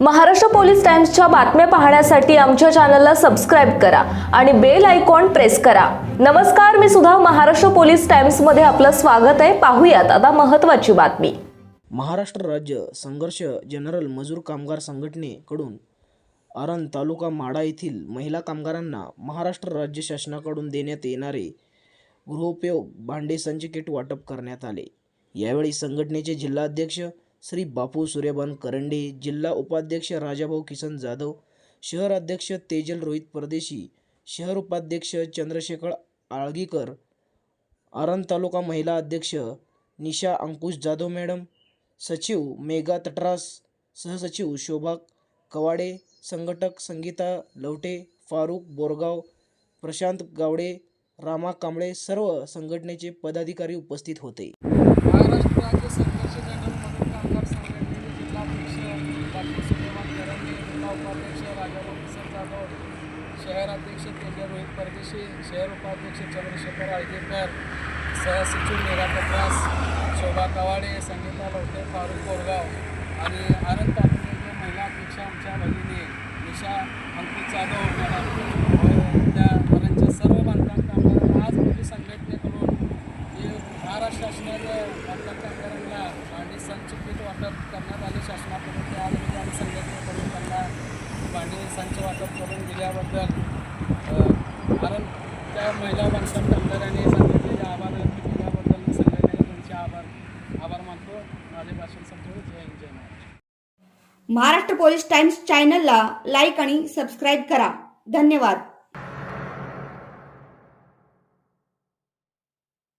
Maharashtra police टाइम्सच्या बातम्या पाहण्यासाठी आमच्या चॅनलला सबस्क्राईब करा आणि बेल आयकॉन प्रेस करा. नमस्कार मी सुद्धा महाराष्ट्र पोलीस टाइम्समध्ये आपलं स्वागत आहे. पाहूयात आता महत्त्वाची बातमी. महाराष्ट्र राज्य संघर्ष जनरल मजूर कामगार संघटनेकडून आरण तालुका माडा येथील महिला कामगारांना महाराष्ट्र राज्य शासनाकडून देण्यात येणारे गृहोपयोग भांडे संच किट वाटप करण्यात आले. यावेळी संघटनेचे जिल्हाध्यक्ष श्री बापू सूर्यबान करंडे जिल्हा उपाध्यक्ष राजाभाऊ किसन जाधव शहर अध्यक्ष तेजल रोहित परदेशी शहर उपाध्यक्ष चंद्रशेखर आळगीकर आरण तालुका महिला अध्यक्ष निशा अंकुश जाधव मॅडम सचिव मेघा तटरास सहसचिव शोभा कवाडे संघटक संगीता लवटे फारूक बोरगाव प्रशांत गावडे रामा कांबळे सर्व संघटनेचे पदाधिकारी उपस्थित होते. महाराष्ट्र राज्य जनरल मधून कामगार संघटनेचे जिल्हाध्यक्ष डॉक्टर सुलेमान उपाध्यक्ष राजाभाऊ किसन जाधव शहर अध्यक्ष रोहित परदेशी शहर उपाध्यक्ष चंद्रशेखर आळगेकर सहसचिव मेघा पत्रास शोभा कवाडे संगीता लोटे फारुख कोरगाव आणि आनंद तालुक्याच्या महिला अध्यक्ष आमच्या भगिनी निशा अंकित जाधव त्या घरांच्या सर्व बांधकाम कामगार आज मोठी संघटनेकडून जे महाराष्ट्र शासनाचं बांधकाम कामगारांना आणि संचित वाटप करण्यात आले शासनाकडून त्या आम्ही आम्ही माणसांचं वाटप करून दिल्याबद्दल कारण त्या महिला बांधकाम कामगारांनी सांगितलेले आभार व्यक्त केल्याबद्दल मी संघटनेचे त्यांचे आभार आभार मानतो. माझे भाषण संपवतो जय हिंद जय महाराष्ट्र. महाराष्ट्र पोलीस टाइम्स चॅनलला लाईक आणि सबस्क्राईब करा. धन्यवाद.